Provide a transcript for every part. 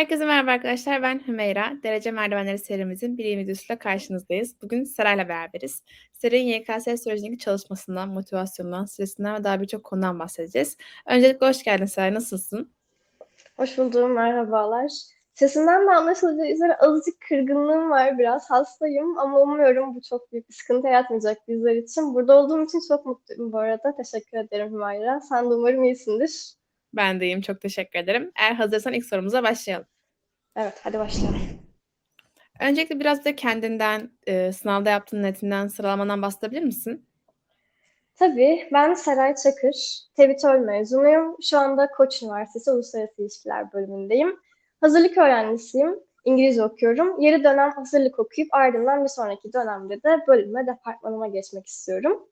Herkese merhaba arkadaşlar. Ben Hümeyra. Derece Merdivenleri serimizin birinci videosuyla karşınızdayız. Bugün Seray'la beraberiz. Seray'ın YKS sürecindeki çalışmasından, motivasyonundan, stresinden ve daha birçok konudan bahsedeceğiz. Öncelikle hoş geldin Seray. Nasılsın? Hoş buldum, merhabalar. Sesinden de anlaşılacağı üzere azıcık kırgınlığım var, biraz hastayım ama umuyorum bu çok büyük bir sıkıntı yaratmayacak bizler için. Burada olduğum için çok mutluyum bu arada. Teşekkür ederim Hümayra. Sen de umarım iyisindir. Ben de iyiyim. Çok teşekkür ederim. Eğer hazırsan ilk sorumuza başlayalım. Evet, hadi başlayalım. Öncelikle biraz da kendinden, e, sınavda yaptığın netinden, sıralamandan bahsedebilir misin? Tabii, ben Seray Çakır, TEBİTÖL mezunuyum. Şu anda Koç Üniversitesi Uluslararası İlişkiler bölümündeyim. Hazırlık öğrencisiyim, İngilizce okuyorum. Yarı dönem hazırlık okuyup ardından bir sonraki dönemde de bölüme, departmanıma geçmek istiyorum.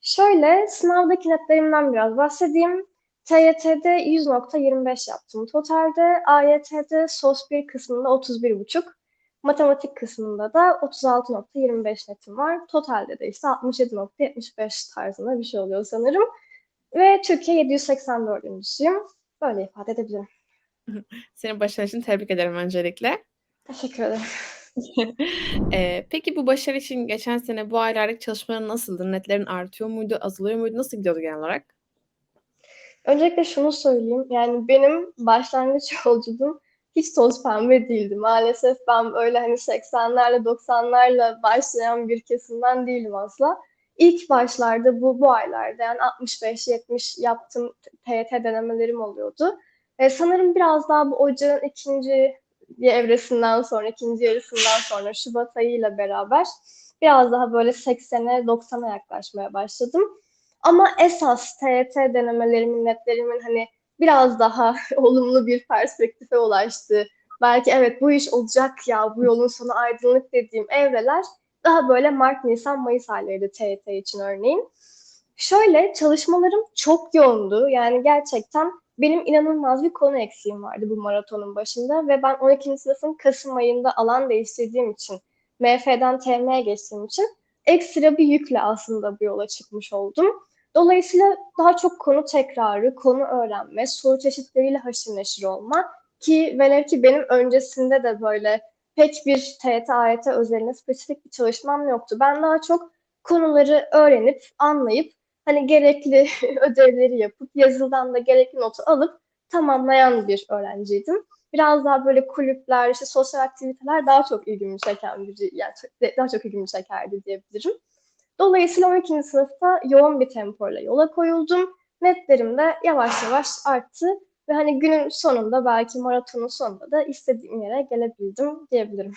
Şöyle, sınavdaki netlerimden biraz bahsedeyim. TYT'de 100.25 yaptım totalde. AYT'de SOS 1 kısmında 31.5. Matematik kısmında da 36.25 netim var. Totalde de işte 67.75 tarzında bir şey oluyor sanırım. Ve Türkiye 784.süyüm. Böyle ifade edebilirim. Senin başarın için tebrik ederim öncelikle. Teşekkür ederim. Ee, peki bu başarı için geçen sene bu aylardaki çalışmaların nasıldı? Netlerin artıyor muydu, azalıyor muydu? Nasıl gidiyordu genel olarak? Öncelikle şunu söyleyeyim. Yani benim başlangıç yolculuğum hiç toz pembe değildi. Maalesef ben öyle hani 80'lerle 90'larla başlayan bir kesimden değilim asla. İlk başlarda bu, bu aylarda yani 65-70 yaptığım TYT denemelerim oluyordu. E, sanırım biraz daha bu ocağın ikinci evresinden sonra, ikinci yarısından sonra Şubat ayıyla beraber biraz daha böyle 80'e 90'a yaklaşmaya başladım. Ama esas TYT denemelerimin, netlerimin hani biraz daha olumlu bir perspektife ulaştığı, belki evet bu iş olacak ya, bu yolun sonu aydınlık dediğim evreler daha böyle Mart, Nisan, Mayıs aylarıydı TYT için örneğin. Şöyle çalışmalarım çok yoğundu. Yani gerçekten benim inanılmaz bir konu eksiğim vardı bu maratonun başında ve ben 12. sınıfın Kasım ayında alan değiştirdiğim için, MF'den TM'ye geçtiğim için ekstra bir yükle aslında bu yola çıkmış oldum. Dolayısıyla daha çok konu tekrarı, konu öğrenme, soru çeşitleriyle haşır neşir olma ki velev ki benim öncesinde de böyle pek bir TYT, AYT özeline spesifik bir çalışmam yoktu. Ben daha çok konuları öğrenip, anlayıp hani gerekli ödevleri yapıp yazıldan da gerekli notu alıp tamamlayan bir öğrenciydim. Biraz daha böyle kulüpler, işte sosyal aktiviteler daha çok ilgimi çeken bir, yani daha çok ilgimi çekerdi diyebilirim. Dolayısıyla 12. sınıfta yoğun bir tempoyla yola koyuldum. Netlerim de yavaş yavaş arttı ve hani günün sonunda belki maratonun sonunda da istediğim yere gelebildim diyebilirim.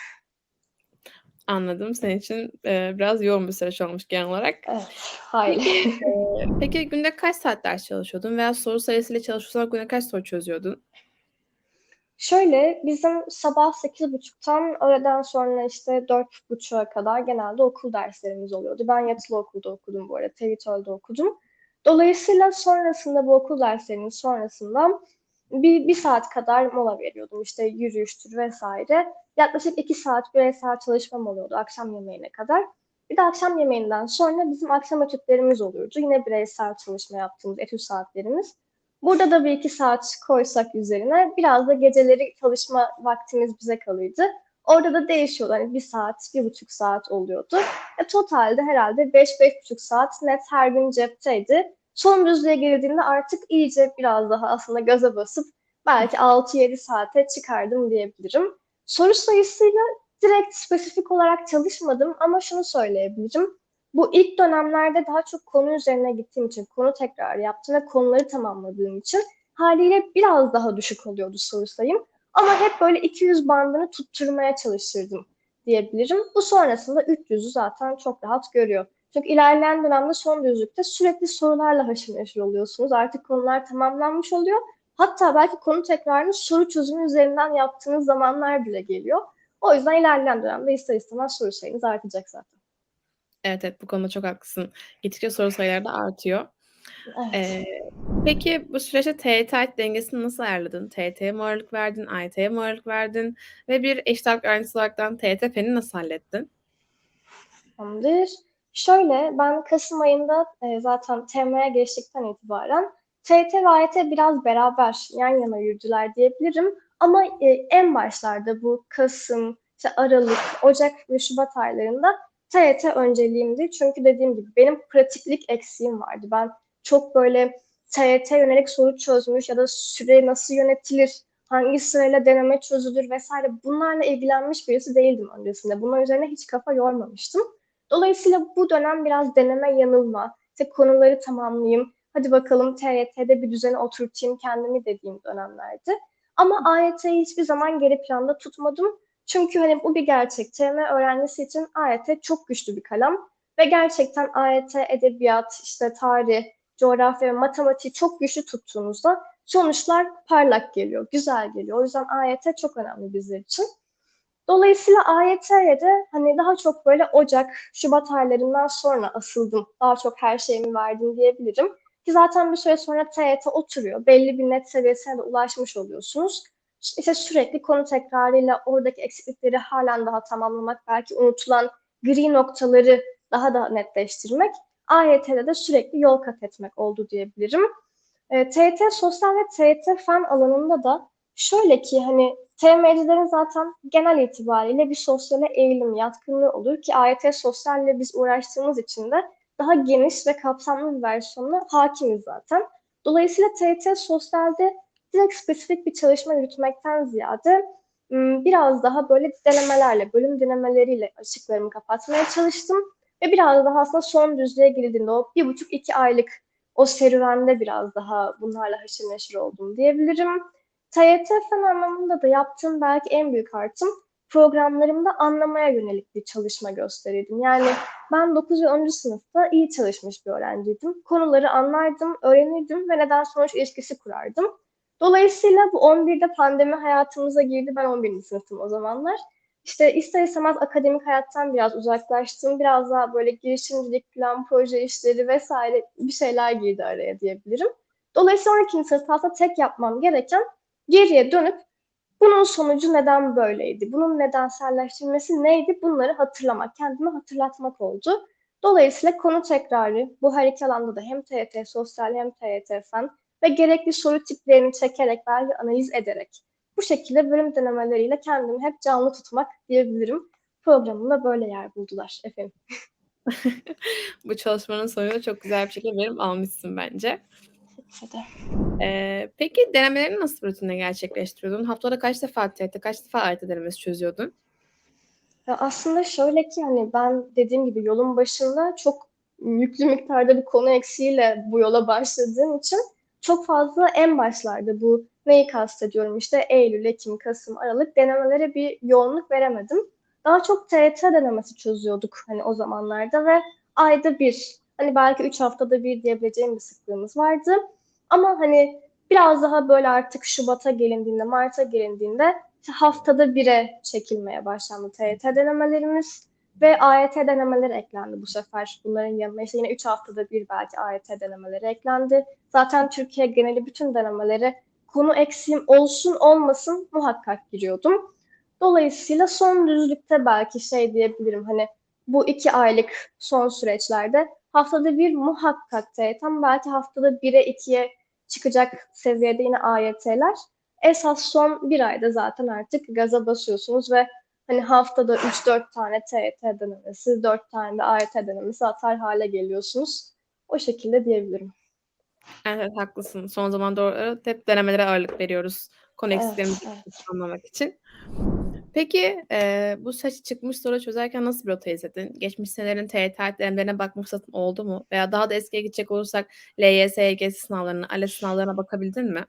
Anladım. Senin için e, biraz yoğun bir süreç olmuş genel olarak. Evet, hayli. Peki, e, peki günde kaç saat ders çalışıyordun veya soru sayısıyla çalışırsan günde kaç soru çözüyordun? Şöyle bizim sabah 8.30'tan öğleden sonra işte 4.30'a kadar genelde okul derslerimiz oluyordu. Ben yatılı okulda okudum bu arada. TVTÖL'de okudum. Dolayısıyla sonrasında bu okul derslerinin sonrasında bir, bir saat kadar mola veriyordum. İşte yürüyüştür vesaire. Yaklaşık iki saat bireysel çalışmam oluyordu akşam yemeğine kadar. Bir de akşam yemeğinden sonra bizim akşam etütlerimiz oluyordu. Yine bireysel çalışma yaptığımız etüt saatlerimiz. Burada da bir iki saat koysak üzerine biraz da geceleri çalışma vaktimiz bize kalıydı. Orada da değişiyordu. Hani bir saat, bir buçuk saat oluyordu. E, totalde herhalde beş, beş buçuk saat net her gün cepteydi. Son düzlüğe geldiğinde artık iyice biraz daha aslında gaza basıp belki 6-7 saate çıkardım diyebilirim. Soru sayısıyla direkt spesifik olarak çalışmadım ama şunu söyleyebilirim. Bu ilk dönemlerde daha çok konu üzerine gittiğim için, konu tekrar yaptım ve konuları tamamladığım için haliyle biraz daha düşük oluyordu soru sayım. Ama hep böyle 200 bandını tutturmaya çalışırdım diyebilirim. Bu sonrasında 300'ü zaten çok rahat görüyor. Çünkü ilerleyen dönemde son düzlükte sürekli sorularla haşır neşir oluyorsunuz. Artık konular tamamlanmış oluyor. Hatta belki konu tekrarını soru çözümü üzerinden yaptığınız zamanlar bile geliyor. O yüzden ilerleyen dönemde ister istemez soru sayınız artacak zaten. Evet, evet bu konuda çok haklısın. Gittikçe soru sayıları da artıyor. Evet. Ee, peki bu süreçte TYT AYT dengesini nasıl ayarladın? TYT'ye mi ağırlık verdin, AYT'ye mi ağırlık verdin? Ve bir eşit ağırlık öğrencisi olaraktan TYT feni nasıl hallettin? Tamamdır. Şöyle ben Kasım ayında e, zaten TM'ye geçtikten itibaren TYT ve AYT biraz beraber yan yana yürüdüler diyebilirim. Ama e, en başlarda bu Kasım, işte Aralık, Ocak ve Şubat aylarında TYT önceliğimdi. Çünkü dediğim gibi benim pratiklik eksiğim vardı. Ben çok böyle TYT yönelik soru çözmüş ya da süre nasıl yönetilir, hangi sırayla deneme çözülür vesaire bunlarla ilgilenmiş birisi değildim öncesinde. Bunlar üzerine hiç kafa yormamıştım. Dolayısıyla bu dönem biraz deneme yanılma, işte konuları tamamlayayım, hadi bakalım TYT'de bir düzene oturtayım kendimi dediğim dönemlerdi. Ama AYT'yi hiçbir zaman geri planda tutmadım. Çünkü hani bu bir gerçek. TM öğrencisi için AYT çok güçlü bir kalem. Ve gerçekten AYT, edebiyat, işte tarih, coğrafya ve matematiği çok güçlü tuttuğunuzda sonuçlar parlak geliyor, güzel geliyor. O yüzden AYT çok önemli bizler için. Dolayısıyla AYT'ye de hani daha çok böyle Ocak, Şubat aylarından sonra asıldım. Daha çok her şeyimi verdim diyebilirim. Ki zaten bir süre sonra TYT oturuyor. Belli bir net seviyesine de ulaşmış oluyorsunuz. İşte sürekli konu tekrarıyla oradaki eksiklikleri halen daha tamamlamak, belki unutulan gri noktaları daha da netleştirmek, AYT'de de sürekli yol kat etmek oldu diyebilirim. E, TYT sosyal ve TYT fen alanında da şöyle ki hani TM'cilerin zaten genel itibariyle bir sosyale eğilim, yatkınlığı olur ki AYT sosyalle biz uğraştığımız için de daha geniş ve kapsamlı bir versiyonuna hakimiz zaten. Dolayısıyla TYT sosyalde direkt spesifik bir çalışma yürütmekten ziyade biraz daha böyle denemelerle, bölüm denemeleriyle açıklarımı kapatmaya çalıştım. Ve biraz daha aslında son düzlüğe girildiğinde o bir buçuk iki aylık o serüvende biraz daha bunlarla haşır neşir oldum diyebilirim. TYT fen anlamında da yaptığım belki en büyük artım programlarımda anlamaya yönelik bir çalışma gösterirdim. Yani ben 9 ve 10. sınıfta iyi çalışmış bir öğrenciydim. Konuları anlardım, öğrenirdim ve neden sonuç ilişkisi kurardım. Dolayısıyla bu 11'de pandemi hayatımıza girdi. Ben 11. sınıftım o zamanlar. İşte ister istemez akademik hayattan biraz uzaklaştım. Biraz daha böyle girişimcilik, plan, proje işleri vesaire bir şeyler girdi araya diyebilirim. Dolayısıyla 12. sınıfta tek yapmam gereken geriye dönüp bunun sonucu neden böyleydi? Bunun nedenselleştirmesi neydi? Bunları hatırlamak, kendime hatırlatmak oldu. Dolayısıyla konu tekrarı bu her iki alanda da hem TYT sosyal hem TYT fen ve gerekli soru tiplerini çekerek belki analiz ederek bu şekilde bölüm denemeleriyle kendimi hep canlı tutmak diyebilirim. Programımda böyle yer buldular efendim. bu çalışmanın sonunda çok güzel bir şekilde verim almışsın bence. Ee, peki denemelerini nasıl rutinde gerçekleştiriyordun? Haftada kaç defa TYT, kaç defa AYT denemesi çözüyordun? Ya aslında şöyle ki hani ben dediğim gibi yolun başında çok yüklü miktarda bir konu eksiğiyle bu yola başladığım için çok fazla en başlarda bu neyi kastediyorum işte Eylül, Ekim, Kasım, Aralık denemelere bir yoğunluk veremedim. Daha çok TYT denemesi çözüyorduk hani o zamanlarda ve ayda bir hani belki üç haftada bir diyebileceğim bir sıklığımız vardı. Ama hani biraz daha böyle artık Şubat'a gelindiğinde, Mart'a gelindiğinde haftada bire çekilmeye başlandı TYT denemelerimiz ve AYT denemeleri eklendi bu sefer. Bunların yanına işte yine 3 haftada bir belki AYT denemeleri eklendi. Zaten Türkiye geneli bütün denemeleri konu eksiğim olsun olmasın muhakkak giriyordum. Dolayısıyla son düzlükte belki şey diyebilirim hani bu iki aylık son süreçlerde haftada bir muhakkak TYT'm belki haftada bire ikiye çıkacak seviyede yine AYT'ler. Esas son bir ayda zaten artık gaza basıyorsunuz ve hani haftada 3-4 tane TYT denemesi, 4 tane de AYT denemesi atar hale geliyorsunuz. O şekilde diyebilirim. Evet haklısın. Son zaman doğru hep denemelere ağırlık veriyoruz. Konu Evet, eksiklerimizi evet. anlamak için. Peki e, bu saç çıkmış soru çözerken nasıl bir rota izledin? Geçmiş senelerin TYT denemelerine bakma fırsatın oldu mu? Veya daha da eskiye gidecek olursak LYS, YGS sınavlarına, ALES sınavlarına bakabildin mi?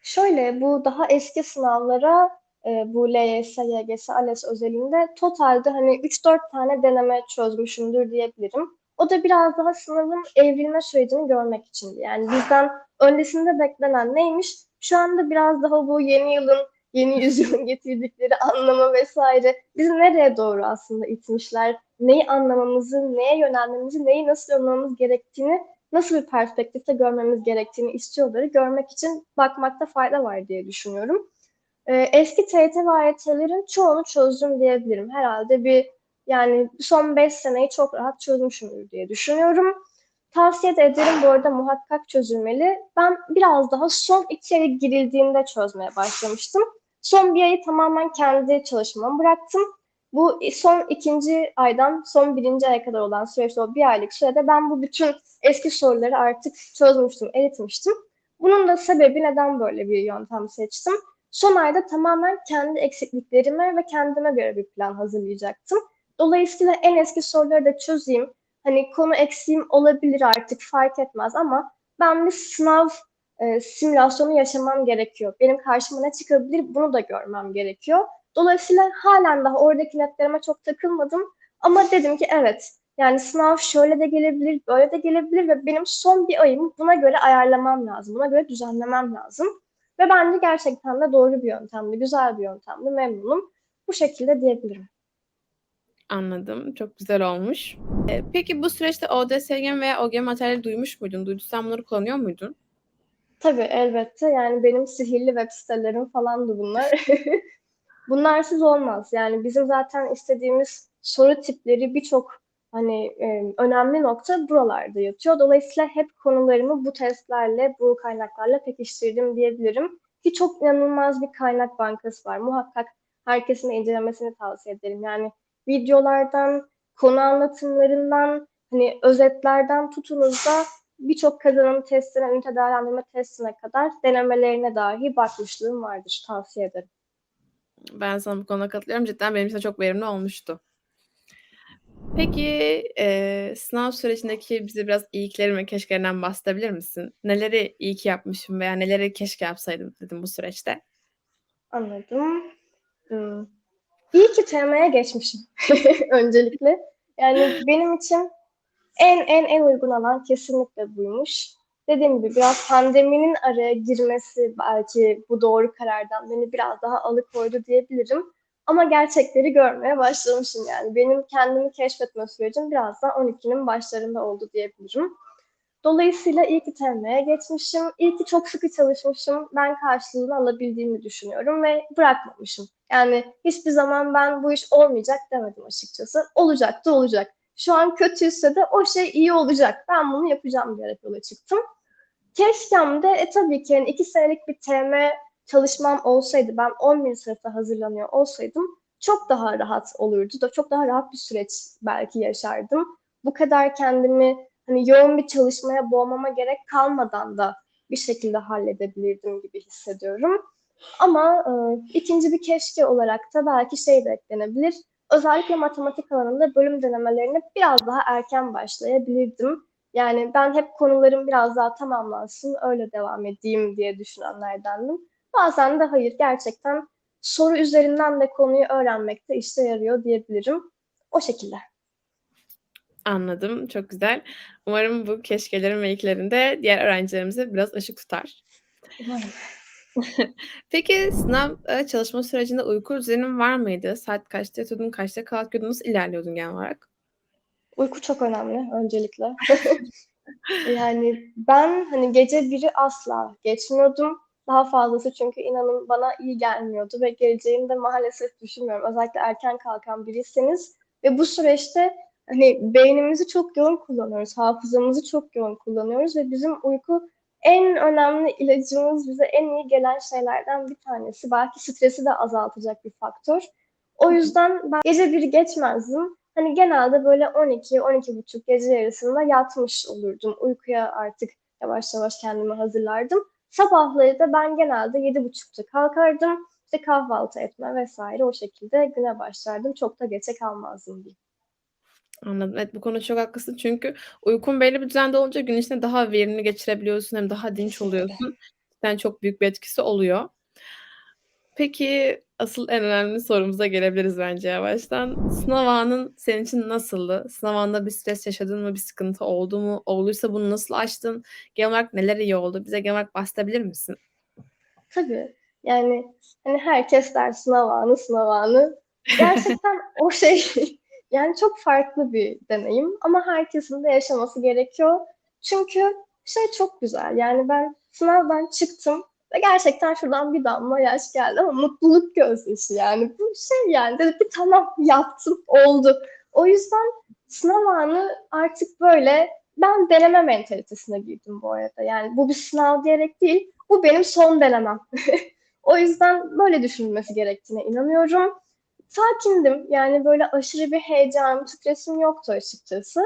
Şöyle bu daha eski sınavlara e, bu LYS, YGS, ALES özelinde totalde hani 3-4 tane deneme çözmüşümdür diyebilirim. O da biraz daha sınavın evrilme sürecini görmek içindi. Yani bizden öncesinde beklenen neymiş? Şu anda biraz daha bu yeni yılın, yeni yüzyılın getirdikleri anlama vesaire bizi nereye doğru aslında itmişler? Neyi anlamamızı, neye yönelmemizi, neyi nasıl yorumlamamız gerektiğini nasıl bir perspektifte görmemiz gerektiğini istiyorları görmek için bakmakta fayda var diye düşünüyorum. Ee, eski TYT ve AYT'lerin çoğunu çözdüm diyebilirim. Herhalde bir yani son 5 seneyi çok rahat çözmüşümdür diye düşünüyorum. Tavsiye de ederim bu arada muhakkak çözülmeli. Ben biraz daha son aya girildiğinde çözmeye başlamıştım. Son bir ayı tamamen kendi çalışmamı bıraktım. Bu son ikinci aydan son birinci aya kadar olan süreçte o bir aylık sürede ben bu bütün eski soruları artık çözmüştüm, eritmiştim. Bunun da sebebi neden böyle bir yöntem seçtim? Son ayda tamamen kendi eksikliklerime ve kendime göre bir plan hazırlayacaktım. Dolayısıyla en eski soruları da çözeyim. Hani konu eksiğim olabilir artık fark etmez ama ben bir sınav e, simülasyonu yaşamam gerekiyor. Benim karşıma ne çıkabilir bunu da görmem gerekiyor. Dolayısıyla halen daha oradaki netlerime çok takılmadım. Ama dedim ki evet yani sınav şöyle de gelebilir, böyle de gelebilir ve benim son bir ayımı buna göre ayarlamam lazım. Buna göre düzenlemem lazım. Ve bence gerçekten de doğru bir yöntemdi, güzel bir yöntemdi, memnunum. Bu şekilde diyebilirim. Anladım. Çok güzel olmuş. Ee, peki bu süreçte ODSGM veya OGM materyali duymuş muydun? Duyduysan bunları kullanıyor muydun? Tabii elbette. Yani benim sihirli web sitelerim falandı bunlar. Bunlarsız olmaz. Yani bizim zaten istediğimiz soru tipleri birçok hani e, önemli nokta buralarda yatıyor. Dolayısıyla hep konularımı bu testlerle, bu kaynaklarla pekiştirdim diyebilirim. Ki çok inanılmaz bir kaynak bankası var. Muhakkak herkesin incelemesini tavsiye ederim. Yani videolardan, konu anlatımlarından, hani özetlerden tutunuz da birçok kazanım testine, ünite değerlendirme testine kadar denemelerine dahi bakmışlığım vardır. Tavsiye ederim. Ben sana bu konuda katılıyorum. Cidden benim için çok verimli olmuştu. Peki, eee, sınav sürecindeki bize biraz iyiliklerin ve keşkelerinden bahsedebilir misin? Neleri iyi ki yapmışım veya neleri keşke yapsaydım dedim bu süreçte? Anladım. Hımm. İyi ki TM'ye geçmişim öncelikle. Yani benim için en en en uygun alan kesinlikle buymuş. Dediğim gibi biraz pandeminin araya girmesi belki bu doğru karardan beni biraz daha alıkoydu diyebilirim. Ama gerçekleri görmeye başlamışım yani. Benim kendimi keşfetme sürecim biraz daha 12'nin başlarında oldu diyebilirim. Dolayısıyla iyi ki TM'ye geçmişim. İyi ki çok sıkı çalışmışım. Ben karşılığını alabildiğimi düşünüyorum ve bırakmamışım. Yani hiçbir zaman ben bu iş olmayacak demedim açıkçası. Olacak da olacak. Şu an kötüyse de o şey iyi olacak. Ben bunu yapacağım diyerek yola çıktım. Keşkem de e, tabii ki yani iki senelik bir TM çalışmam olsaydı, ben 11. sınıfta hazırlanıyor olsaydım çok daha rahat olurdu da çok daha rahat bir süreç belki yaşardım. Bu kadar kendimi hani yoğun bir çalışmaya boğmama gerek kalmadan da bir şekilde halledebilirdim gibi hissediyorum. Ama e, ikinci bir keşke olarak da belki şey de eklenebilir. Özellikle matematik alanında bölüm denemelerine biraz daha erken başlayabilirdim. Yani ben hep konularım biraz daha tamamlansın, öyle devam edeyim diye düşünenlerdendim. Bazen de hayır, gerçekten soru üzerinden de konuyu öğrenmekte işe yarıyor diyebilirim. O şekilde. Anladım, çok güzel. Umarım bu keşkelerin ve iyiliklerin de diğer öğrencilerimize biraz ışık tutar. Umarım. Peki sınav, eee, çalışma sürecinde uyku düzenin var mıydı? Saat kaçta yatıyordun, kaçta kalkıyordun, nasıl ilerliyordun genel olarak? Uyku çok önemli öncelikle. Yani ben hani gece 1'i asla geçmiyordum. Daha fazlası çünkü inanın bana iyi gelmiyordu ve geleceğini de maalesef düşünmüyorum. Özellikle erken kalkan biriyseniz ve bu süreçte hani beynimizi çok yoğun kullanıyoruz, hafızamızı çok yoğun kullanıyoruz ve bizim uyku en önemli ilacımız, bize en iyi gelen şeylerden bir tanesi. Belki stresi de azaltacak bir faktör. O yüzden ben gece 1'i geçmezdim. Hani genelde böyle 12-12.30 gece yarısında yatmış olurdum. Uykuya artık yavaş yavaş kendimi hazırlardım. Sabahları da ben genelde 7.30'da kalkardım. İşte kahvaltı etme vesaire o şekilde güne başlardım. Çok da geçe kalmazdım diyeyim. Anladım. Evet, bu konuda çok haklısın çünkü uykun belli bir düzende olunca gün içinde daha verimli geçirebiliyorsun hem daha dinç oluyorsun. Cidden çok büyük bir etkisi oluyor. Peki, asıl en önemli sorumuza gelebiliriz bence yavaştan. Sınav anın senin için nasıldı? Sınav anında bir stres yaşadın mı? Bir sıkıntı oldu mu? Olduysa bunu nasıl aştın? Genel olarak neler iyi oldu? Bize genel olarak bahsedebilir misin? Tabii. Yani hani herkes der sınav anı, sınav anı. Gerçekten o şey yani çok farklı bir deneyim ama herkesin de yaşaması gerekiyor. Çünkü şey çok güzel. Yani ben sınavdan çıktım ve gerçekten şuradan bir damla yaş geldi ama mutluluk gözyaşı yani. Bu şey yani dedim ki tamam yaptım, oldu. O yüzden sınav anı artık böyle ben deneme mentalitesine girdim bu arada. Yani bu bir sınav diyerek değil, bu benim son denemem. O yüzden böyle düşünülmesi gerektiğine inanıyorum. Sakindim. Yani böyle aşırı bir heyecan, stresim yoktu açıkçası.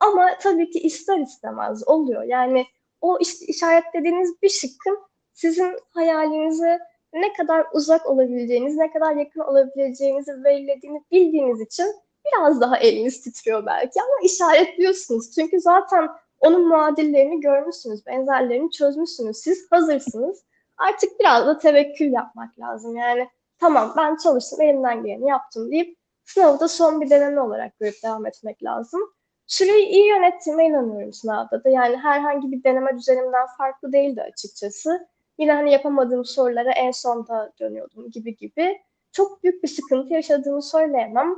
Ama tabii ki ister istemez oluyor. Yani o işte işaretlediğiniz bir şıkkın sizin hayalinize ne kadar uzak olabileceğiniz, ne kadar yakın olabileceğinizi belirlediğini bildiğiniz için biraz daha eliniz titriyor belki ama işaretliyorsunuz. Çünkü zaten onun muadillerini görmüşsünüz, benzerlerini çözmüşsünüz. Siz hazırsınız. Artık biraz da tevekkül yapmak lazım. Yani tamam ben çalıştım, elimden geleni yaptım deyip sınavı da son bir deneme olarak görüp devam etmek lazım. Süreyi iyi yönettiğime inanıyorum sınavda da. Yani herhangi bir deneme düzenimden farklı değildi açıkçası. Yine hani yapamadığım sorulara en sonda dönüyordum gibi gibi. Çok büyük bir sıkıntı yaşadığımı söyleyemem.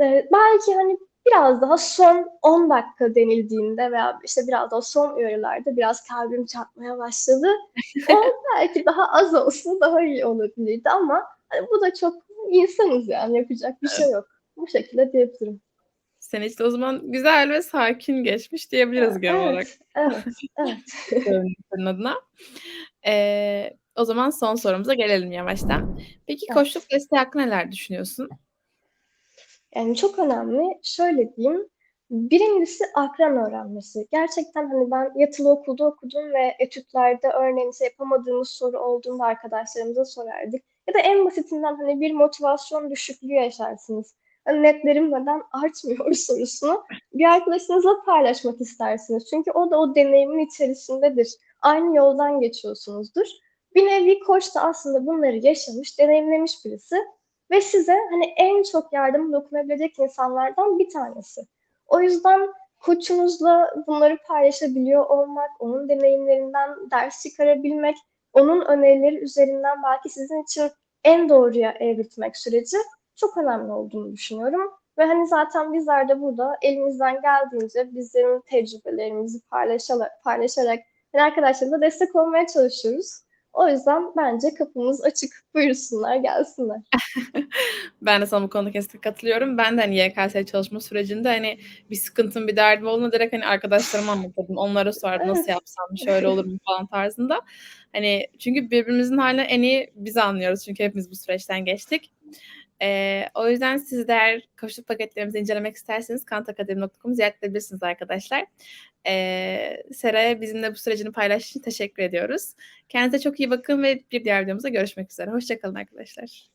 Ee, belki hani biraz daha son 10 dakika denildiğinde veya işte biraz daha son uyarılarda biraz kalbim çarpmaya başladı. O belki daha az olsa daha iyi olabilirdi ama hani bu da çok insanız yani yapacak bir şey yok. Bu şekilde diyebilirim. Senin işte o zaman güzel ve sakin geçmiş diyebiliriz genel olarak. Evet, evet, evet. Senin adına. Ee, o zaman son sorumuza gelelim yavaştan. Peki Evet. koçluk desteği hakkında neler düşünüyorsun? Yani çok önemli. Şöyle diyeyim. Birincisi akran öğrenmesi. Gerçekten hani ben yatılı okulda okudum ve etütlerde örneğin işte yapamadığımız soru olduğunda arkadaşlarımıza sorardık. Ya da en basitinden hani bir motivasyon düşüklüğü yaşarsınız. Hani netlerim neden artmıyor sorusunu bir arkadaşınızla paylaşmak istersiniz. Çünkü o da o deneyimin içerisindedir. Aynı yoldan geçiyorsunuzdur. Bir nevi koç da aslında bunları yaşamış, deneyimlemiş birisi ve size hani en çok yardım dokunabilecek insanlardan bir tanesi. O yüzden koçunuzla bunları paylaşabiliyor olmak, onun deneyimlerinden ders çıkarabilmek, onun önerileri üzerinden belki sizin için en doğruya evritmek süreci çok önemli olduğunu düşünüyorum. Ve hani zaten bizler de burada elimizden geldiğince bizlerin tecrübelerimizi paylaşarak, paylaşarak hani arkadaşlarımıza destek olmaya çalışıyoruz. O yüzden bence kapımız açık. Buyursunlar, gelsinler. Ben de sana bu konuda kesinlikle katılıyorum. Ben de hani YKS çalışma sürecinde hani bir sıkıntım, bir derdim olduğunda direkt hani arkadaşlarıma anlatırdım. Onlara sorardım nasıl yapsam, şöyle olur mu falan tarzında. Hani çünkü birbirimizin halini en iyi biz anlıyoruz. Çünkü hepimiz bu süreçten geçtik. Ee, o yüzden siz de eğer koşuluk paketlerimizi incelemek isterseniz kantakademi.com'u ziyaret edebilirsiniz arkadaşlar. Ee, Sera'ya bizimle bu sürecini paylaştığı için teşekkür ediyoruz. Kendinize çok iyi bakın ve bir diğer videomuzda görüşmek üzere. Hoşçakalın arkadaşlar.